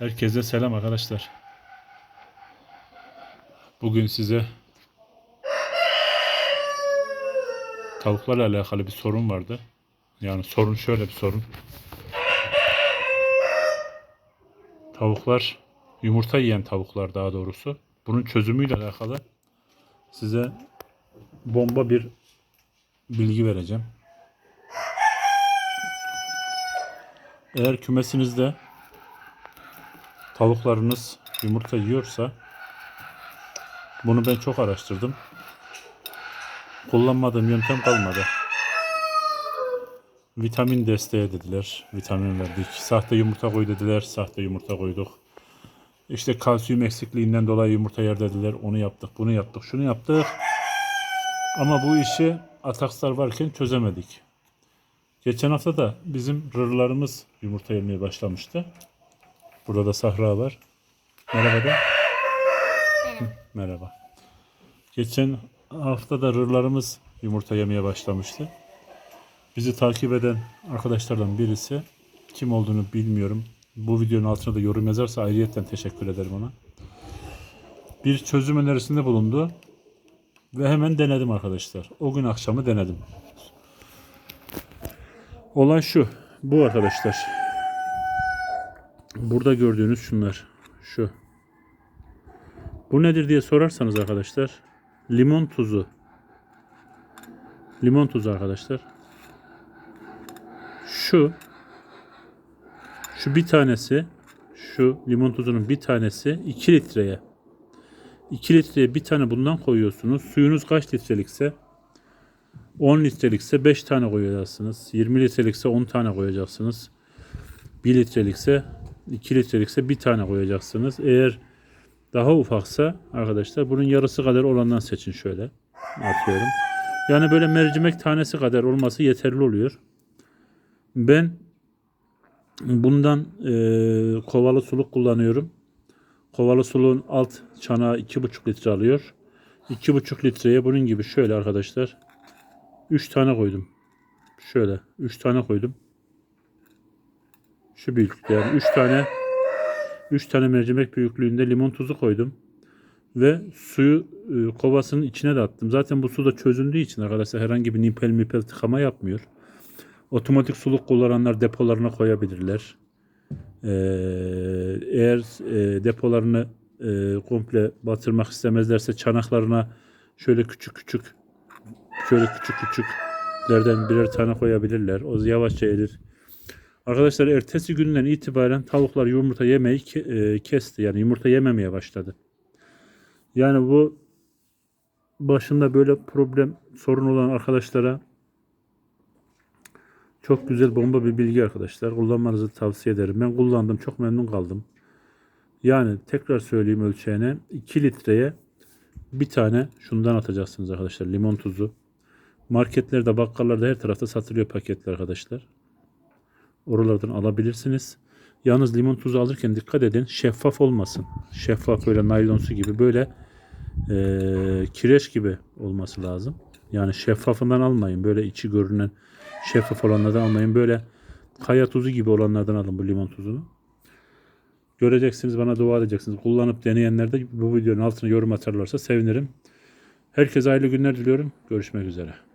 Herkese selam arkadaşlar. Bugün size tavuklarla alakalı bir sorun vardı. Yani sorun şöyle bir sorun. Tavuklar yumurta yiyen tavuklar daha doğrusu. Bunun çözümüyle alakalı size bomba bir bilgi vereceğim. Eğer kümesinizde tavuklarınız yumurta yiyorsa bunu ben çok araştırdım. Kullanmadığım yöntem kalmadı. Vitamin desteği dediler. Vitamin verdik. Sahte yumurta koy dediler. Sahte yumurta koyduk. İşte kalsiyum eksikliğinden dolayı yumurta yer dediler. Onu yaptık, bunu yaptık, şunu yaptık. Ama bu işi atakslar varken çözemedik. Geçen hafta da bizim rırlarımız yumurta yemeye başlamıştı. Burada da Sahra var. Merhaba de. Merhaba. Geçen hafta da rırlarımız yumurta yemeye başlamıştı. Bizi takip eden arkadaşlardan birisi kim olduğunu bilmiyorum. Bu videonun altına da yorum yazarsa ayrıyetten teşekkür ederim ona. Bir çözüm önerisinde bulundu. Ve hemen denedim arkadaşlar. O gün akşamı denedim. Olay şu. Bu arkadaşlar. Burada gördüğünüz şunlar. Şu. Bu nedir diye sorarsanız arkadaşlar. Limon tuzu. Limon tuzu arkadaşlar. Şu. Şu bir tanesi. Şu limon tuzunun bir tanesi 2 litreye. 2 litreye bir tane bundan koyuyorsunuz. Suyunuz kaç litrelikse 10 litrelikse 5 tane koyacaksınız. 20 litrelikse 10 tane koyacaksınız. 1 litrelikse 2 litrelikse bir tane koyacaksınız. Eğer daha ufaksa arkadaşlar bunun yarısı kadar olandan seçin şöyle. Atıyorum. Yani böyle mercimek tanesi kadar olması yeterli oluyor. Ben bundan e, kovalı suluk kullanıyorum. Kovalı suluğun alt çanağı 2,5 litre alıyor. 2,5 litreye bunun gibi şöyle arkadaşlar 3 tane koydum. Şöyle 3 tane koydum. Şu büyüklükte yani 3 tane 3 tane mercimek büyüklüğünde limon tuzu koydum. Ve suyu e, kovasının içine de attım. Zaten bu su da çözündüğü için arkadaşlar herhangi bir nipel mipel tıkama yapmıyor. Otomatik suluk kullananlar depolarına koyabilirler. Ee, eğer e, depolarını e, komple batırmak istemezlerse çanaklarına şöyle küçük küçük şöyle küçük küçüklerden birer tane koyabilirler. O yavaşça erir. Arkadaşlar ertesi günden itibaren tavuklar yumurta yemeyi e, kesti. Yani yumurta yememeye başladı. Yani bu başında böyle problem sorun olan arkadaşlara çok güzel bomba bir bilgi arkadaşlar. Kullanmanızı tavsiye ederim. Ben kullandım. Çok memnun kaldım. Yani tekrar söyleyeyim ölçeğine. 2 litreye bir tane şundan atacaksınız arkadaşlar. Limon tuzu. Marketlerde, bakkallarda her tarafta satılıyor paketler arkadaşlar. Oralardan alabilirsiniz. Yalnız limon tuzu alırken dikkat edin. Şeffaf olmasın. Şeffaf böyle naylonsu gibi böyle eee, kireç gibi olması lazım. Yani şeffafından almayın. Böyle içi görünen şeffaf olanlardan almayın. Böyle kaya tuzu gibi olanlardan alın bu limon tuzunu. Göreceksiniz bana dua edeceksiniz. Kullanıp deneyenler de bu videonun altına yorum atarlarsa sevinirim. Herkese hayırlı günler diliyorum. Görüşmek üzere.